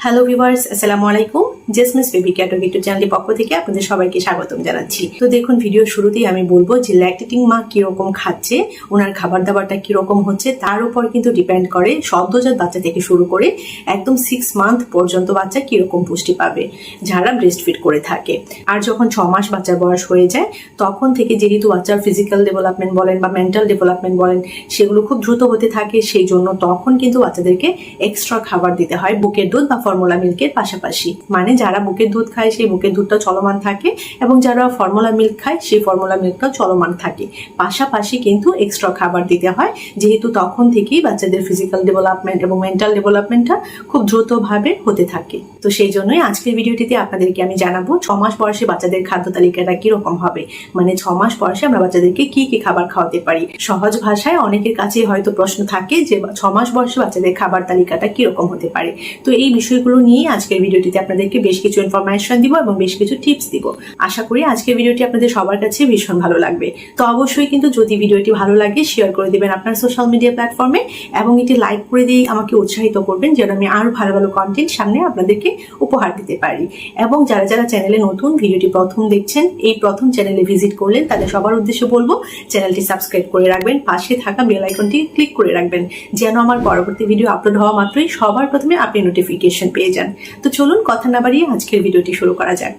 Hello viewers আসসালামু আলাইকুম জেসমিস বেবি ক্যাটো ইউটিউব চ্যানেলের পক্ষ থেকে আপনাদের সবাইকে স্বাগতম জানাচ্ছি। তো দেখুন ভিডিও শুরুতেই আমি বলব যে ল্যাকটেটিং মা কীরকম খাচ্ছে, ওনার খাবার দাবারটা কীরকম হচ্ছে, তার উপর কিন্তু ডিপেন্ড করে সদ্যজাত বাচ্চা থেকে শুরু করে একদম সিক্স মান্থ পর্যন্ত বাচ্চা কীরকম পুষ্টি পাবে, যারা ব্রেস্ট ফিড করে থাকে। আর যখন ছ মাস বাচ্চার বয়স হয়ে যায়, তখন থেকে যেহেতু বাচ্চার ফিজিক্যাল ডেভেলপমেন্ট বলেন বা মেন্টাল ডেভেলপমেন্ট বলেন, সেগুলো খুব দ্রুত হতে থাকে, সেই জন্য তখন কিন্তু বাচ্চাদেরকে এক্সট্রা খাবার দিতে হয়, বুকের দুধ বা ফর্মুলা মিল্কের পাশাপাশি। মানে যারা বুকের দুধ খায়, সেই বুকের দুধটা চলমান থাকে এবং যারা ফর্মুলা মিল্ক খায়, সেই ফর্মুলা মিল্কটা চলমান থাকে। পাশাপাশি কিন্তু এক্সট্রা খাবার দিতে হয়, যেহেতু তখন থেকেই বাচ্চাদের ফিজিক্যাল ডেভেলপমেন্ট এবং মেন্টাল ডেভেলপমেন্টটা খুব দ্রুতভাবে হতে থাকে। তো সেই জন্যই আজকের ভিডিওটিতে আপনাদেরকে আমি জানাব, ছ মাস বয়সে বাচ্চাদের খাদ্য তালিকাটা কীরকম হবে? মানে ছ মাস বয়সে আমরা বাচ্চাদেরকে কি কি খাবার খাওয়াতে পারি? সহজ ভাষায় অনেকের কাছে হয়তো প্রশ্ন থাকে যে, ছ মাস বয়সে বাচ্চাদের খাবার তালিকাটা কীরকম হতে পারে? তো এই বিষয়গুলো নিয়ে আজকের ভিডিওটিতে আপনাদেরকে বেশ কিছু ইনফরমেশন দিব এবং বেশ কিছু টিপস দিব। আশা করি আজকের ভিডিওটি আপনাদের সবার কাছে ভীষণ ভালো লাগবে। তো অবশ্যই কিন্তু যদি ভিডিওটি ভালো লাগে শেয়ার করে দিবেন আপনার সোশ্যাল মিডিয়া প্ল্যাটফর্মে এবং এটি লাইক করে দিয়ে আমাকে উৎসাহিত করবেন যেন আমি আরও ভালো ভালো কন্টেন্ট সামনে আপনাদেরকে উপহার দিতে পারি। এবং যারা যারা চ্যানেলে নতুন ভিডিওটি প্রথম দেখছেন, এই প্রথম চ্যানেলে ভিজিট করলেন তাদের সবার উদ্দেশ্যে বলব চ্যানেলটি সাবস্ক্রাইব করে রাখবেন, পাশে থাকা বেল আইকনটি ক্লিক করে রাখবেন, যেন আমার পরবর্তী ভিডিও আপলোড হওয়া মাত্রই সবার প্রথমে আপনি নোটিফিকেশন পেয়ে যান। তো চলুন কথা না বাড়িয়ে আজকের ভিডিওটি শুরু করা যাক।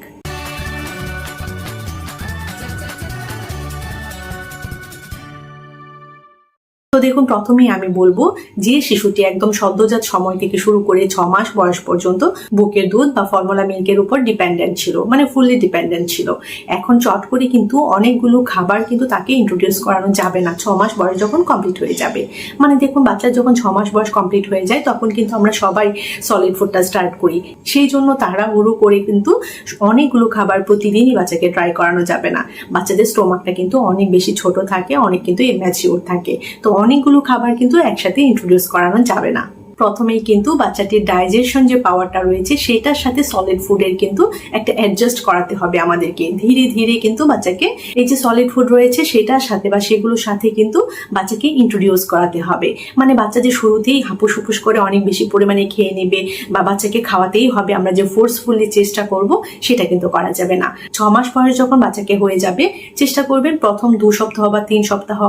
তো দেখুন, প্রথমেই আমি বলব যে শিশুটি একদম সদ্যজাত সময় থেকে শুরু করে ছ মাস বয়স পর্যন্ত বুকের দুধ বা ফর্মুলা মিল্কের উপর ডিপেন্ডেন্ট ছিল মানে ফুললি ডিপেন্ডেন্ট ছিল। এখন চট করে কিন্তু অনেকগুলো খাবার কিন্তু তাকে ইন্ট্রোডিউস করানো যাবে না। ছ মাস বয়স যখন কমপ্লিট হয়ে যাবে। মানে দেখুন, বাচ্চার যখন ছ মাস বয়স কমপ্লিট হয়ে যায়, তখন কিন্তু আমরা সবাই সলিড ফুডটা স্টার্ট করি। সেই জন্য তারা তাড়াহুড়ো করে কিন্তু অনেকগুলো খাবার প্রতিদিনই বাচ্চাকে ট্রাই করানো যাবে না। বাচ্চাদের স্টোমাকটা কিন্তু অনেক বেশি ছোট থাকে, অনেক কিন্তু ইম্যাচিওর থাকে। তো অনেকগুলো খাবার কিন্তু একসাথে ইন্ট্রোডিউস করানো যাবে না। প্রথমেই কিন্তু বাচ্চাটির ডাইজেশন যে পাওয়ারটা রয়েছে সেটার সাথে সলিড ফুডের কিন্তু একটা অ্যাডজাস্ট করাতে হবে আমাদেরকে। ধীরে ধীরে কিন্তু বাচ্চাকে এই যে সলিড ফুড রয়েছে, সেটার সাথে বা সেগুলোর সাথে কিন্তু বাচ্চাকে ইন্ট্রোডিউস করাতে হবে। মানে বাচ্চা যে শুরুতেই হাপুস হুপুস করে অনেক বেশি পরিমাণে খেয়ে নেবে বা বাচ্চাকে খাওয়াতেই হবে, আমরা যে ফোর্সফুলি চেষ্টা করব, সেটা কিন্তু করা যাবে না। ছ মাস বয়স যখন বাচ্চাকে হয়ে যাবে, চেষ্টা করবেন প্রথম দু সপ্তাহ বা তিন সপ্তাহ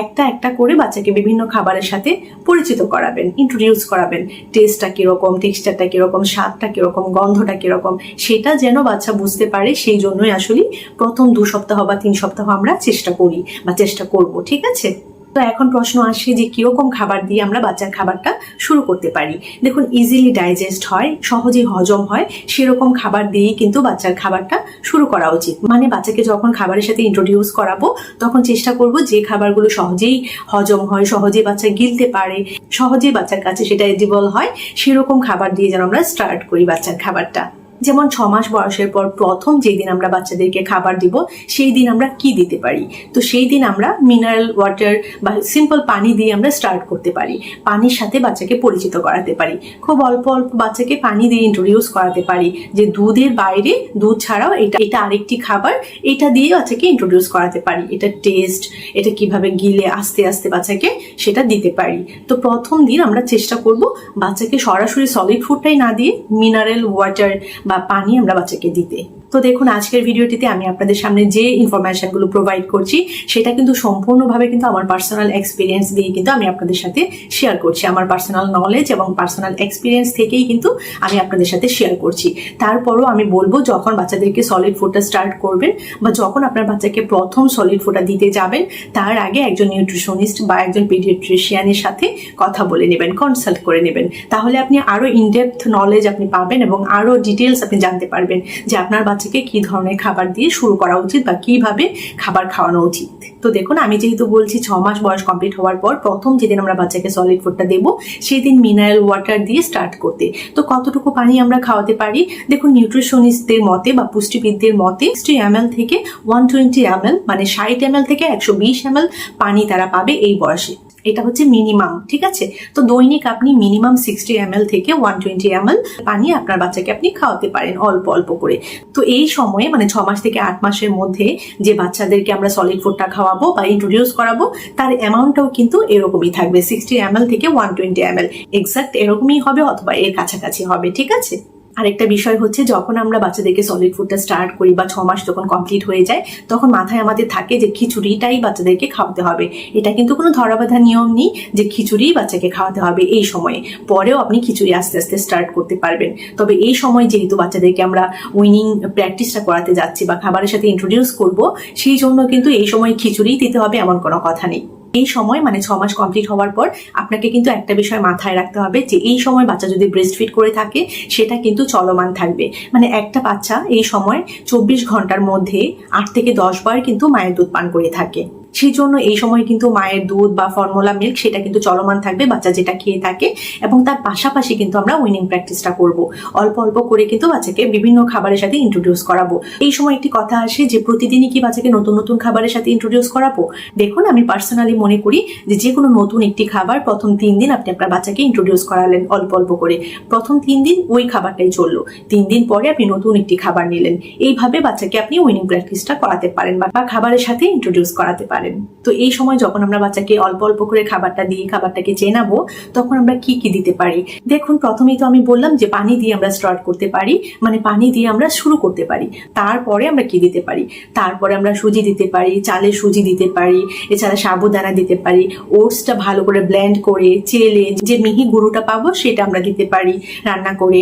একটা একটা করে বাচ্চাকে বিভিন্ন খাবারের সাথে পরিচিত করাবেন ইন্ট্রোডিউস করাবেন। টেস্টটা কীরকম টেক্সচারটা কীরকম, স্বাদটা কীরকম, গন্ধটা কীরকম, সেটা যেন বাচ্চা বুঝতে পারে, সেই জন্যই আসলে প্রথম দু সপ্তাহ বা তিন সপ্তাহ আমরা চেষ্টা করি বা চেষ্টা করব, ঠিক আছে? তো এখন প্রশ্ন আসে যে কীরকম খাবার দিয়ে আমরা বাচ্চার খাবারটা শুরু করতে পারি? দেখুন ইজিলি ডাইজেস্ট হয়, সহজেই হজম হয়, সেরকম খাবার দিয়েই কিন্তু বাচ্চার খাবারটা শুরু করা উচিত। মানে বাচ্চাকে যখন খাবারের সাথে ইন্ট্রোডিউস করাবো, তখন চেষ্টা করব যে খাবারগুলো সহজেই হজম হয়, সহজেই বাচ্চা গিলতে পারে, সহজেই বাচ্চার কাছে সেটা এডিবল হয়, সেরকম খাবার দিয়ে যেন আমরা স্টার্ট করি বাচ্চার খাবারটা। যেমন ছ মাস বয়সের পর প্রথম যেই দিন আমরা বাচ্চাদেরকে খাবার দিব, সেই দিন আমরা কি দিতে পারি? তো সেই দিন আমরা মিনারেল ওয়াটার বা সিম্পল পানি দিয়ে আমরা স্টার্ট করতে পারি। পানির সাথে বাচ্চাকে পরিচিত করাতে পারি। খুব অল্প অল্প বাচ্চাকে পানি দিয়ে ইন্ট্রোডিউস করাতে পারি যে দুধের বাইরে দুধ ছাড়াও এটা এটা আরেকটি খাবার, এটা দিয়ে বাচ্চাকে ইন্ট্রোডিউস করাতে পারি। এটা টেস্ট এটা কীভাবে গিলে আস্তে আস্তে বাচ্চাকে সেটা দিতে পারি। তো প্রথম দিন আমরা চেষ্টা করব বাচ্চাকে সরাসরি সলিড ফুডটাই না দিয়ে মিনারেল ওয়াটার বা পানি আমরা বাচ্চাকে দিতে। তো দেখুন, আজকের ভিডিওটিতে আমি আপনাদের সামনে যে ইনফরমেশনগুলো প্রোভাইড করছি, সেটা কিন্তু সম্পূর্ণভাবে কিন্তু আমার পার্সোনাল এক্সপিরিয়েন্স দিয়ে কিন্তু আমি আপনাদের সাথে শেয়ার করছি। আমার পার্সোনাল নলেজ এবং পার্সোনাল এক্সপিরিয়েন্স থেকেই কিন্তু আমি আপনাদের সাথে শেয়ার করছি। তারপরও আমি বলব, যখন বাচ্চাদেরকে সলিড ফুডটা স্টার্ট করবেন বা যখন আপনার বাচ্চাকে প্রথম সলিড ফুডটা দিতে যাবেন, তার আগে একজন নিউট্রিশনিস্ট বা একজন পিডিয়াট্রিশিয়ানের সাথে কথা বলে নেবেন কনসাল্ট করে নেবেন। তাহলে আপনি আরও ইনডেপথ নলেজ আপনি পাবেন এবং আরও ডিটেলস আপনি জানতে পারবেন যে আপনার বাচ্চাকে কি ধরনের খাবার দিয়ে শুরু করা উচিত বা কীভাবে খাবার খাওয়ানো উচিত? তো দেখুন, আমি যেহেতু বলছি ছ মাস বয়স কমপ্লিট হওয়ার পর প্রথম যেদিন আমরা বাচ্চাকে সলিড ফুডটা দেবো সেই দিন মিনারেল ওয়াটার দিয়ে স্টার্ট করতে। তো কতটুকু পানি আমরা খাওয়াতে পারি? দেখুন নিউট্রিশনিস্টদের মতে বা পুষ্টিবিদদের মতে সিক্সটি এম থেকে ওয়ান টোয়েন্টি এম মানে ষাট এম থেকে একশো বিশ এম পানি তারা পাবে এই বয়সে। এটা হচ্ছে মিনিমাম ঠিক আছে? তো দৈনিক আপনি মিনিমাম সিক্সটি এম থেকে ওয়ান টোয়েন্টি এম পানি আপনার বাচ্চাকে আপনি খাওয়াতে পারেন অল্প অল্প করে। তো এই সময়ে মানে ছ মাস থেকে আট মাসের মধ্যে যে বাচ্চাদেরকে আমরা সলিড ফুডটা খাওয়াবো বা ইন্ট্রোডিউস করাবো, তার অ্যামাউন্টটাও কিন্তু এরকমই থাকবে সিক্সটি এম থেকে ওয়ান টোয়েন্টি এম এক্সাক্ট এরকমই হবে অথবা এর কাছাকাছি হবে, ঠিক আছে? আরেকটা বিষয় হচ্ছে, যখন আমরা বাচ্চাদেরকে সলিড ফুডটা স্টার্ট করি বা ছ মাস যখন কমপ্লিট হয়ে যায়, তখন মাথায় আমাদের থাকে যে খিচুড়িটাই বাচ্চাদেরকে খাওয়াতে হবে। এটা কিন্তু কোনো ধরাবাধা নিয়ম নেই যে খিচুড়ি বাচ্চাকে খাওয়াতে হবে এই সময়ে। পরেও আপনি খিচুড়ি আস্তে আস্তে স্টার্ট করতে পারবেন। তবে এই সময় যেহেতু বাচ্চাদেরকে আমরা উইনিং প্র্যাকটিসটা করাতে যাচ্ছি বা খাবারের সাথে ইন্ট্রোডিউস করব, সেই জন্য কিন্তু এই সময় খিচুড়ি দিতে হবে এমন কোনো কথা নেই। এই সময় মানে ছ মাস কমপ্লিট হওয়ার পর, আপনাকে কিন্তু একটা বিষয় মাথায় রাখতে হবে যে, এই সময় বাচ্চা যদি ব্রেস্ট ফিট করে থাকে, সেটা কিন্তু চলমান থাকবে। মানে একটা বাচ্চা এই সময় চব্বিশ ঘণ্টার মধ্যে আট থেকে দশ বার কিন্তু মায়ের দুধ পান করে থাকে। সেই জন্য এই সময় কিন্তু মায়ের দুধ বা ফর্মুলা মিল্ক সেটা কিন্তু চলমান থাকবে, বাচ্চা যেটা খেয়ে থাকে এবং তার পাশাপাশি কিন্তু আমরা উইনিং প্র্যাকটিসটা করব। অল্প অল্প করে কিন্তু বাচ্চাকে বিভিন্ন খাবারের সাথে ইন্ট্রোডিউস করাবো। এই সময় একটি কথা আসে যে, প্রতিদিনই কি বাচ্চাকে নতুন নতুন খাবারের সাথে ইন্ট্রোডিউস করাবো? দেখুন, আমি পার্সোনালি মনে করি যে যে কোনো নতুন একটি খাবার প্রথম তিন দিন আপনি আপনার বাচ্চাকে ইন্ট্রোডিউস করালেন অল্প অল্প করে। প্রথম তিন দিন ওই খাবারটাই চলল। তিন দিন পরে আপনি নতুন একটি খাবার নিলেন। এইভাবে বাচ্চাকে আপনি উইনিং প্র্যাকটিসটা করাতে পারেন বা খাবারের সাথে ইন্ট্রোডিউস করাতে পারেন। তো এই সময় যখন আমরা বাচ্চাকে অল্প অল্প করে খাবারটা দিয়ে খাবারটাকে চেনাবো, তখন আমরা কি কি দিতে পারি? দেখুন, প্রথমেই তো আমি বললাম যে পানি দিয়ে আমরা স্টার্ট করতে পারি মানে পানি দিয়ে আমরা শুরু করতে পারি। তারপরে আমরা কি দিতে পারি? তারপরে আমরা সুজি দিতে পারি, চালের সুজি দিতে পারি, এছাড়া সাবুদানা দিতে পারি, ওটসটা ভালো করে ব্লেন্ড করে, চেলে যে মিহি গুঁড়োটা পাবো সেটা আমরা দিতে পারি, রান্না করে।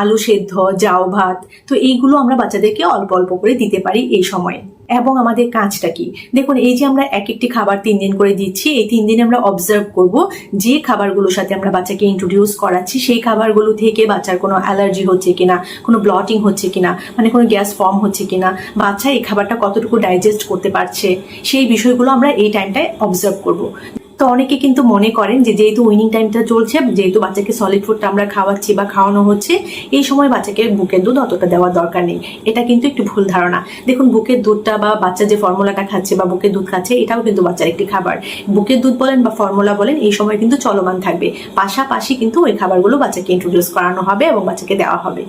আলু সেদ্ধ জাউ ভাত, তো এইগুলো আমরা বাচ্চাদেরকে অল্প অল্প করে দিতে পারি এই সময়ে। এবং আমাদের কাজটা কি? দেখুন, এই যে আমরা এক একটি খাবার তিন দিন করে দিচ্ছি, এই তিন দিনে আমরা অবজার্ভ করব যে খাবারগুলোর সাথে আমরা বাচ্চাকে ইন্ট্রোডিউস করাচ্ছি, সেই খাবারগুলো থেকে বাচ্চার কোনো অ্যালার্জি হচ্ছে কিনা, কোনো ব্লটিং হচ্ছে কিনা মানে কোনো গ্যাস ফর্ম হচ্ছে কিনা, বাচ্চা এই খাবারটা কতটুকু ডাইজেস্ট করতে পারছে, সেই বিষয়গুলো আমরা এই টাইমটায় অবজার্ভ করব। তো অনেকে কিন্তু মনে করেন যে যেহেতু উইনিং টাইমটা চলছে, যেহেতু বাচ্চাকে সলিড ফুডটা আমরা খাওয়াচ্ছি বা খাওয়ানো হচ্ছে, এই সময় বাচ্চাকে বুকের দুধ অতটা দেওয়ার দরকার নেই। এটা কিন্তু একটু ভুল ধারণা। দেখুন, বুকের দুধটা বা বাচ্চা যে ফর্মুলাটা খাচ্ছে বা বুকের দুধ খাচ্ছে, এটাও কিন্তু বাচ্চার একটি খাবার। বুকের দুধ বলেন বা ফর্মুলা বলেন, এই সময় কিন্তু চলমান থাকবে। পাশাপাশি কিন্তু ওই খাবারগুলো বাচ্চাকে ইন্ট্রোডিউস করানো হবে এবং বাচ্চাকে দেওয়া হবে।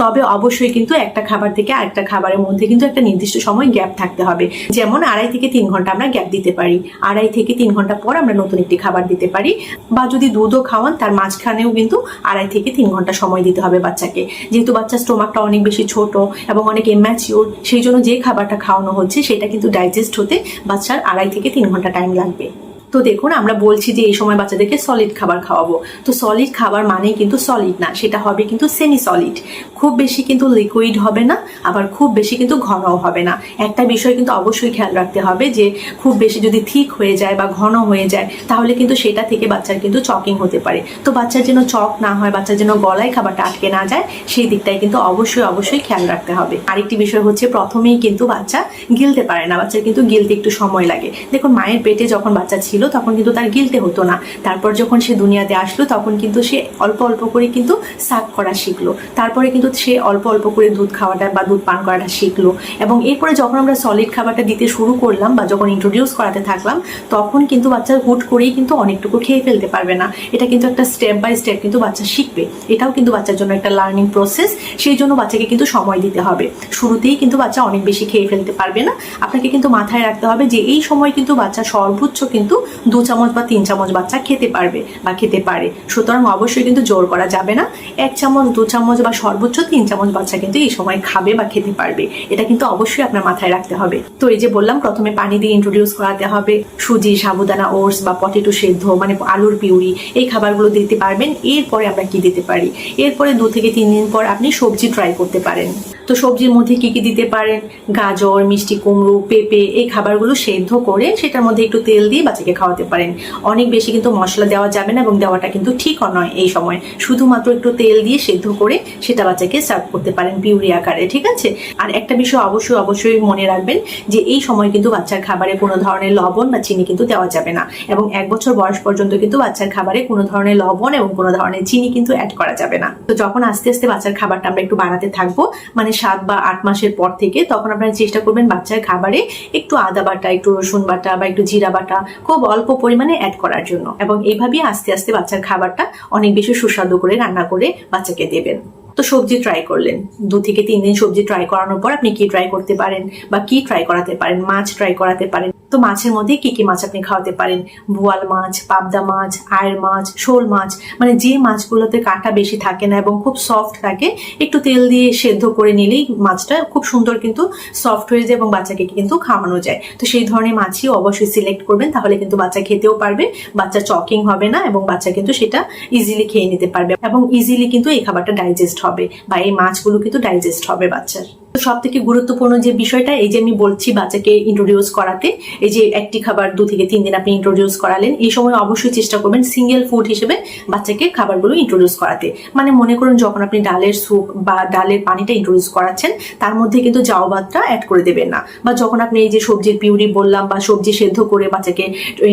তবে অবশ্যই কিন্তু একটা খাবার থেকে আরেকটা খাবারের মধ্যে কিন্তু একটা নির্দিষ্ট সময় গ্যাপ থাকতে হবে। যেমন আড়াই থেকে তিন ঘণ্টা আমরা গ্যাপ দিতে পারি। আড়াই থেকে তিন ঘণ্টা পর আমরা নতুন একটি খাবার দিতে পারি বা যদি দুধও খাওয়ান, তার মাঝখানেও কিন্তু আড়াই থেকে তিন ঘণ্টা সময় দিতে হবে বাচ্চাকে। যেহেতু বাচ্চার স্টোমাকটা অনেক বেশি ছোট এবং অনেক ইম্যাচিওর সেই জন্য যে খাবারটা খাওয়ানো হচ্ছে, সেটা কিন্তু ডাইজেস্ট হতে বাচ্চার আড়াই থেকে তিন ঘণ্টা টাইম লাগবে। তো দেখুন, আমরা বলছি যে এই সময় বাচ্চাদেরকে সলিড খাবার খাওয়াবো। তো সলিড খাবার মানে কিন্তু সলিড না, সেটা হবে কিন্তু সেমি সলিড খুব বেশি কিন্তু লিকুইড হবে না, আবার খুব বেশি কিন্তু ঘনও হবে না। একটা বিষয় কিন্তু অবশ্যই খেয়াল রাখতে হবে যে, খুব বেশি যদি থিক হয়ে যায় বা ঘন হয়ে যায়, তাহলে কিন্তু সেটা থেকে বাচ্চার কিন্তু চকিং হতে পারে। তো বাচ্চার যেন চক না হয়, বাচ্চার যেন গলায় খাবারটা আটকে না যায়, সেই দিকটাই কিন্তু অবশ্যই অবশ্যই খেয়াল রাখতে হবে। আরেকটি বিষয় হচ্ছে, প্রথমেই কিন্তু বাচ্চা গিলতে পারে না, বাচ্চার কিন্তু গিলতে একটু সময় লাগে। দেখুন, মায়ের পেটে যখন বাচ্চা ছিল, তখন কিন্তু তার গিলতে হতো না। তারপর যখন সে দুনিয়াতে আসলো, তখন কিন্তু সে অল্প অল্প করে কিন্তু সাক করা শিখলো। তারপরে কিন্তু সে অল্প অল্প করে দুধ খাওয়াটা বা দুধ পান করাটা শিখলো। এবং এরপরে যখন আমরা সলিড খাবারটা দিতে শুরু করলাম বা যখন ইন্ট্রোডিউস করাতে থাকলাম, তখন কিন্তু বাচ্চা হুট করেই কিন্তু অনেকটুকু খেয়ে ফেলতে পারবে না। এটা কিন্তু একটা স্টেপ বাই স্টেপ কিন্তু বাচ্চা শিখবে। এটাও কিন্তু বাচ্চার জন্য একটা লার্নিং প্রসেস সেই জন্য বাচ্চাকে কিন্তু সময় দিতে হবে। শুরুতেই কিন্তু বাচ্চা অনেক বেশি খেয়ে ফেলতে পারবে না। আপনাকে কিন্তু মাথায় রাখতে হবে যে এই সময় কিন্তু বাচ্চা সর্বোচ্চ কিন্তু দু চামচ বা তিন চামচ বাচ্চা খেতে পারবে বা খেতে পারে। সুতরাং অবশ্যই কিন্তু জোর করা যাবে না। এক চামচ, দু চামচ বা সর্বোচ্চ তিন চামচ বাচ্চা কিন্তু এই সময় খাবে বা খেতে পারবে, এটা কিন্তু অবশ্যই আপনার মাথায় রাখতে হবে। তো এই যে বললাম, প্রথমে পানি দিয়ে ইন্ট্রোডিউস করাতে হবে, সুজি, সাবুদানা, ওটস বা পটেটো সেদ্ধ মানে আলুর পিউরি, এই খাবারগুলো দিতে পারবেন। এরপরে আমরা কি দিতে পারি? এরপরে দু থেকে তিন দিন পর আপনি সবজি ট্রাই করতে পারেন। তো সবজির মধ্যে কি কি দিতে পারেন? গাজর, মিষ্টি কুমড়ো, পেঁপে, এই খাবারগুলো সেদ্ধ করে সেটার মধ্যে একটু তেল দিয়ে বাচ্চাকে খাওয়াতে পারেন। অনেক বেশি কিন্তু মশলা দেওয়া যাবে না এবং দেওয়াটা কিন্তু ঠিকও নয় এই সময়। শুধুমাত্র একটু তেল দিয়ে সেদ্ধ করে সেটা বাচ্চাকে সার্ভ করতে পারেন পিউরি আকারে, ঠিক আছে? আর একটা বিষয় অবশ্যই অবশ্যই মনে রাখবেন যে এই সময় কিন্তু বাচ্চার খাবারে কোনো ধরনের লবণ বা চিনি কিন্তু দেওয়া যাবে না এবং এক বছর বয়স পর্যন্ত কিন্তু বাচ্চার খাবারে কোনো ধরনের লবণ এবং কোনো ধরনের চিনি কিন্তু অ্যাড করা যাবে না। তো যখন আস্তে আস্তে বাচ্চার খাবারটা আমরা একটু বাড়াতে থাকব মানে সাত বা আট মাসের পর থেকে, তখন আপনারা চেষ্টা করবেন বাচ্চার খাবারে একটু আদা বাটা, একটু রসুন বাটা বা একটু জিরা বাটা খুব অল্প পরিমাণে অ্যাড করার জন্য এবং এইভাবেই আস্তে আস্তে বাচ্চার খাবারটা অনেক বেশি সুস্বাদু করে রান্না করে বাচ্চাকে দেবেন। তো সবজি ট্রাই করলেন। দু থেকে তিন দিন সবজি ট্রাই করানোর পর আপনি কি ট্রাই করতে পারেন বা কি ট্রাই করাতে পারেন, মাছ ট্রাই করাতে পারেন। তো মাছের মধ্যে কি কি মাছ আপনি খাওয়াতে পারেন? বোয়াল মাছ, পাবদা মাছ, আয়ের মাছ, শোল মাছ মানে যে মাছগুলোতে কাঁটা বেশি থাকে না এবং খুব সফট থাকে, একটু তেল দিয়ে সেদ্ধ করে নিলেই মাছটা খুব সুন্দর কিন্তু সফট হয়ে যায় এবং বাচ্চাকে কিন্তু খাওয়ানো যায়। তো সেই ধরনের মাছই অবশ্যই সিলেক্ট করবেন, তাহলে কিন্তু বাচ্চা খেতেও পারবে, বাচ্চা চকিং হবে না এবং বাচ্চা কিন্তু সেটা ইজিলি খেয়ে নিতে পারবে এবং ইজিলি কিন্তু এই খাবারটা ডাইজেস্ট হবে বা এই মাছগুলো কিন্তু ডাইজেস্ট হবে বাচ্চার। সব থেকে গুরুত্বপূর্ণ যে বিষয়টা, এই যে আমি বলছি বাচ্চাকে ইন্ট্রোডিউস করাতে, এই যে একটি খাবার দু থেকে তিন দিন আপনি ইন্ট্রোডিউস করালেন, এই সময় অবশ্যই চেষ্টা করবেন সিঙ্গেল ফুড হিসেবে বাচ্চাকে খাবারগুলো ইন্ট্রোডিউস করাতে। মানে মনে করুন যখন আপনি ডালের স্যুপ বা ডালের পানিটা ইন্ট্রোডিউস করাচ্ছেন, তার মধ্যে কিন্তু জাও ভাতটা অ্যাড করে দেবেন না। বা যখন আপনি এই যে সবজির পিউরি বললাম বা সবজি সেদ্ধ করে বাচ্চাকে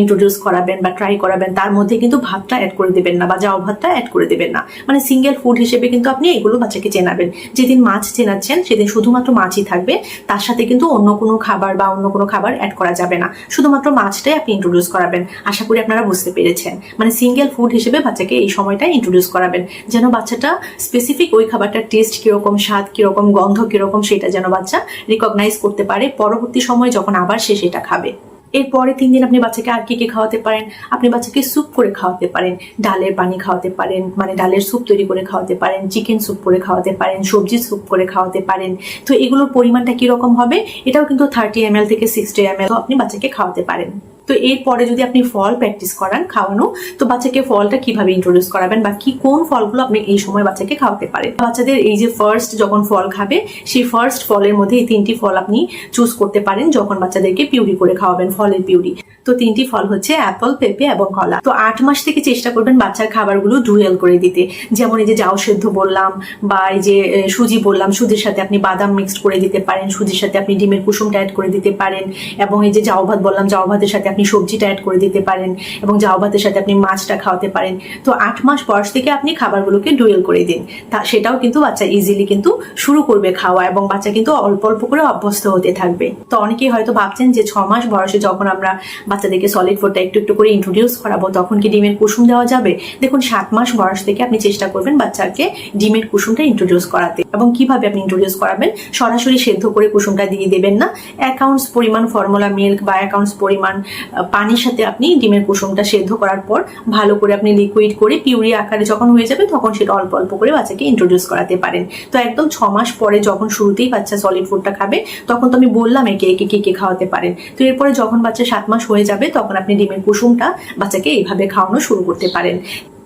ইন্ট্রোডিউস করাবেন বা ট্রাই করাবেন, তার মধ্যে কিন্তু ভাতটা অ্যাড করে দেবেন না বা জাও ভাতটা অ্যাড করে দেবেন না। মানে সিঙ্গেল ফুড হিসেবে কিন্তু আপনি এগুলো বাচ্চাকে চেনাবেন। যেদিন মাছ চেনাচ্ছেন, সেদিন শুধুমাত্র মাছই থাকবে, তার সাথে কিন্তু অন্য কোনো খাবার বা অন্য কোনো খাবার অ্যাড করা যাবে না। শুধুমাত্র মাছটাই আপনি ইন্ট্রোডিউস করাবেন। আশা করি আপনারা বুঝতে পেরেছেন। মানে সিঙ্গেল ফুড হিসেবে বাচ্চাকে এই সময়টা ইন্ট্রোডিউস করাবেন। যেন বাচ্চাটা স্পেসিফিক ওই খাবারটার টেস্ট কীরকম, স্বাদ কীরকম, গন্ধ কীরকম, সেটা যেন বাচ্চা রিকগনাইজ করতে পারে। পরবর্তী সময় যখন আবার সে সেটা খাবে। এরপরে তিন দিন আপনি বাচ্চাকে আর কি কি খাওয়াতে পারেন? আপনি বাচ্চাকে স্যুপ করে খাওয়াতে পারেন। ডালের পানি খাওয়াতে পারেন মানে ডালের স্যুপ তৈরি করে খাওয়াতে পারেন চিকেন স্যুপ করে খাওয়াতে পারেন, সবজি স্যুপ করে খাওয়াতে পারেন। তো এগুলোর পরিমাণটা কীরকম হবে? এটাও কিন্তু থার্টি এম থেকে সিক্সটি এম আপনি বাচ্চাকে খাওয়াতে পারেন। তো এরপরে যদি আপনি ফল প্র্যাকটিস করান খাওয়ানো, তো বাচ্চাকে ফলটা কীভাবে ইন্ট্রোডিউস করাবেন বা কি কোন ফলগুলো আপনি এই সময় বাচ্চাকে খাওয়াতে পারেন? বাচ্চাদের এই যে ফার্স্ট যখন ফল খাবে, সেই ফার্স্ট ফলের মধ্যে এই তিনটি ফল আপনি চুজ করতে পারেন যখন বাচ্চাদেরকে পিউরি করে খাওয়াবেন, ফলের পিউরি। তো তিনটি ফল হচ্ছে অ্যাপল, পেঁপে এবং কলা। তো আট মাস থেকে চেষ্টা করবেন বাচ্চার খাবারগুলো ডুয়েল করে দিতে। যেমন এই যে জাউ সেদ্ধ বললাম বা এই যে সুজি বললাম, সুজির সাথে আপনি বাদাম মিক্সড করে দিতে পারেন, সুজির সাথে আপনি ডিমের কুসুমটা অ্যাড করে দিতে পারেন এবং এই যে জাউ ভাত বললাম জাউ ভাতের সাথে আপনি সবজিটা অ্যাড করে দিতে পারেন এবং জাউ ভাতের সাথে আপনি মাছটা খাওয়াতে পারেন। তো আট মাস বয়স থেকে আপনি খাবারগুলোকে ডুয়েল করে দিন। তা সেটাও কিন্তু বাচ্চা ইজিলি কিন্তু শুরু করবে খাওয়া এবং বাচ্চা কিন্তু অল্প অল্প করে অভ্যস্ত হতে থাকবে। তো অনেকেই হয়তো ভাবছেন যে ছ মাস বয়সে যখন আমরা বাচ্চাদেরকে সলিড ফুডটা একটু একটু করে ইন্ট্রোডিউস করাবো, তখন কি ডিমের কুসুম দেওয়া যাবে? দেখুন, সাত মাস বয়স থেকে আপনি চেষ্টা করবেন বাচ্চাকে ডিমের কুসুমটা ইন্ট্রোডিউস করাতে। এবং কীভাবে আপনি ইন্ট্রোডিউস করাবেন? সরাসরি সেদ্ধ করে কুসুমটা দিয়ে দেবেন না। অ্যাকাউন্টস পরিমাণ ফর্মুলা মিল্ক বা অ্যাকাউন্টস পরিমাণ পানির সাথে আপনি ডিমের কুসুমটা সেদ্ধ করার পর ভালো করে আপনি লিকুইড করে পিউরি আকারে যখন হয়ে যাবে তখন সেটা অল্প অল্প করে বাচ্চাকে ইন্ট্রোডিউস করাতে পারেন। তো একদম ছ মাস পরে যখন শুরুতেই বাচ্চা সলিড ফুডটা খাবে, তখন তো আমি বললাম একে একে কে কে খাওয়াতে পারেন। তো এরপরে যখন বাচ্চা সাত মাস হয়ে যাবে তখন আপনি ডিমের কুসুমটা বাচ্চাকে এইভাবে খাওয়ানো শুরু করতে পারেন।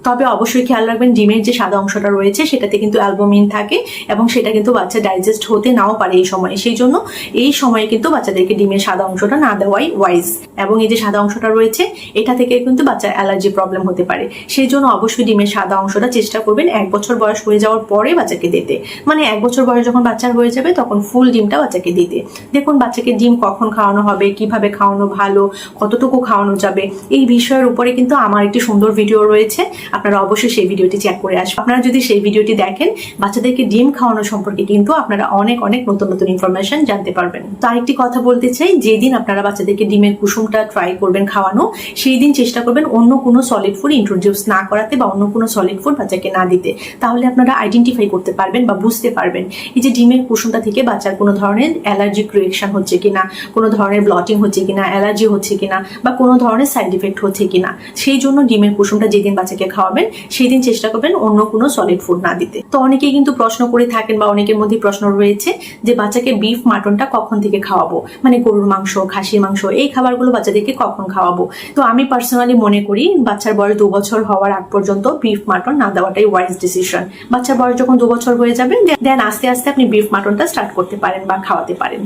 তবে অবশ্যই খেয়াল রাখবেন, ডিমের যে সাদা অংশটা রয়েছে, সেটাতে কিন্তু অ্যালবুমিন থাকে এবং সেটা কিন্তু বাচ্চা ডাইজেস্ট হতে নাও পারে এই সময়ে। সেই জন্য এই সময়ে কিন্তু বাচ্চাদেরকে ডিমের সাদা অংশটা না দেওয়াই ওয়াইজ এবং এই যে সাদা অংশটা রয়েছে, এটা থেকে কিন্তু বাচ্চার অ্যালার্জি প্রবলেম হতে পারে। সেই জন্য অবশ্যই ডিমের সাদা অংশটা চেষ্টা করবেন এক বছর বয়স হয়ে যাওয়ার পরে বাচ্চাকে দিতে। মানে এক বছর বয়স যখন বাচ্চার হয়ে যাবে, তখন ফুল ডিমটা বাচ্চাকে দিতে। দেখুন, বাচ্চাকে ডিম কখন খাওয়ানো হবে, কীভাবে খাওয়ানো ভালো, কতটুকু খাওয়ানো যাবে, এই বিষয়ের উপরে কিন্তু আমার একটি সুন্দর ভিডিও রয়েছে। আপনারা অবশ্যই সেই ভিডিওটি চেক করে আসবেন। আপনারা যদি সেই ভিডিওটি দেখেন, বাচ্চাদেরকে ডিম খাওয়ানো সম্পর্কে কিন্তু আপনারা অনেক অনেক নতুন নতুন ইনফরমেশন জানতে পারবেন। তো আরেকটি কথা বলতে চাই, যেদিন আপনারা বাচ্চাদেরকে ডিমের কুসুমটা ট্রাই করবেন খাওয়ানো, সেই দিন চেষ্টা করবেন অন্য কোনো সলিড ফুড ইন্ট্রোডিউস না করাতে বা অন্য কোনো সলিড ফুড বাচ্চাকে না দিতে। তাহলে আপনারা আইডেন্টিফাই করতে পারবেন বা বুঝতে পারবেন, এই যে ডিমের কুসুমটা থেকে বাচ্চার কোনো ধরনের অ্যালার্জিক রিয়েকশন হচ্ছে কিনা, কোনো ধরনের ব্লটিং হচ্ছে কিনা অ্যালার্জি হচ্ছে কিনা, বা কোনো ধরনের সাইড ইফেক্ট হচ্ছে কিনা, সেই জন্য ডিমের কুসুমটা যেদিন বাচ্চাকে খাওয়াবেন সেই দিন চেষ্টা করবেন অন্য কোনো সলিড ফুড না দিতে। তো অনেকেই কিন্তু প্রশ্ন করে থাকেন বা অনেকের মধ্যে প্রশ্ন রয়েছে যে বাচ্চাকে বিফ মাটনটা কখন থেকে খাওয়াবো? মানে গরুর মাংস, খাসির মাংস, এই খাবারগুলো বাচ্চাদেরকে কখন খাওয়াবো? তো আমি পার্সোনালি মনে করি বাচ্চার বয়স দু বছর হওয়ার আগ পর্যন্ত বিফ মাটন না দেওয়াটাই ওয়াইজ ডিসিশন বাচ্চার বয়স যখন দু বছর হয়ে যাবে দেন আস্তে আস্তে আপনি বিফ মাটনটা স্টার্ট করতে পারেন বা খাওয়াতে পারেন।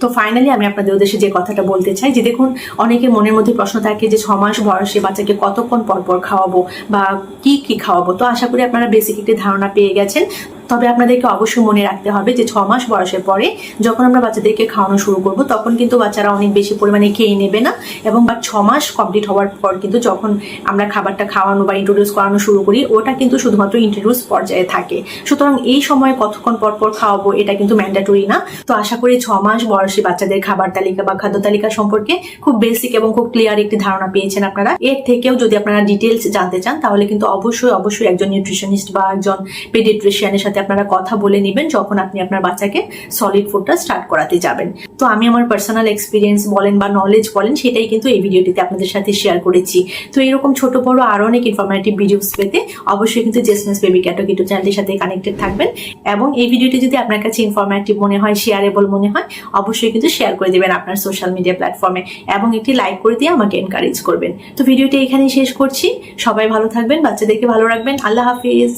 তো ফাইনালি আমি আপনাদের উদ্দেশ্যে যে কথাটা বলতে চাই, যে দেখুন অনেকে মনের মধ্যে প্রশ্ন থাকে যে ছ মাস বয়সে বাচ্চাকে কতক্ষণ পর পর খাওয়াবো বা কি কি খাওয়াবো? তো আশা করি আপনারা বেসিক একটি ধারণা পেয়ে গেছেন। তবে আপনাদেরকে অবশ্যই মনে রাখতে হবে যে ছ মাস বয়সের পরে যখন আমরা বাচ্চাদেরকে খাওয়ানো শুরু করব, তখন কিন্তু বাচ্চারা অনেক বেশি পরিমাণে খেয়ে নেবে না এবং বা ছ মাস কমপ্লিট হওয়ার পর কিন্তু যখন আমরা খাবারটা খাওয়ানো বা ইন্ট্রোডিউস করানো শুরু করি, ওটা কিন্তু শুধুমাত্র ইন্ট্রোডিউস পর্যায়ে থাকে। সুতরাং এই সময় কতক্ষণ পর পর খাওয়াবো এটা কিন্তু ম্যান্ডাটরি না। তো আশা করি ছ মাস বয়সী বাচ্চাদের খাবার তালিকা বা খাদ্য তালিকা সম্পর্কে খুব বেসিক এবং খুব ক্লিয়ার একটি ধারণা পেয়েছেন আপনারা। এর থেকেও যদি আপনারা ডিটেলস জানতে চান, তাহলে কিন্তু অবশ্যই অবশ্যই একজন নিউট্রিশনিস্ট বা একজন পেডিট্রিশিয়ানের সাথে আপনারা কথা বলে নেবেন যখন আপনি আপনার বাচ্চাকে সলিড ফুডটা স্টার্ট করাতে যাবেন। তো আমি আমার পার্সোনাল এক্সপিরিয়েন্স বলেন বা নলেজ বলেন, সেটাই কিন্তু এই ভিডিওটিতে আপনাদের সাথে শেয়ার করেছি। তো এরকম ছোট, বড় আরও অনেক ইনফরমেটিভ ভিডিওস পেতে অবশ্যই কিন্তু জেসমিস বেবি ক্যাটো কিটো চ্যানেলটির সাথে কানেক্টেড থাকবেন। এবং এই ভিডিওটি যদি আপনার কাছে ইনফরমেটিভ মনে হয় শেয়ারেবল মনে হয়, অবশ্যই কিন্তু শেয়ার করে দেবেন আপনার সোশ্যাল মিডিয়া প্ল্যাটফর্মে এবং একটি লাইক করে দিয়ে আমাকে এনকারেজ করবেন। তো ভিডিওটি এখানেই শেষ করছি। সবাই ভালো থাকবেন, বাচ্চাদেরকে ভালো রাখবেন। আল্লাহ হাফিজ।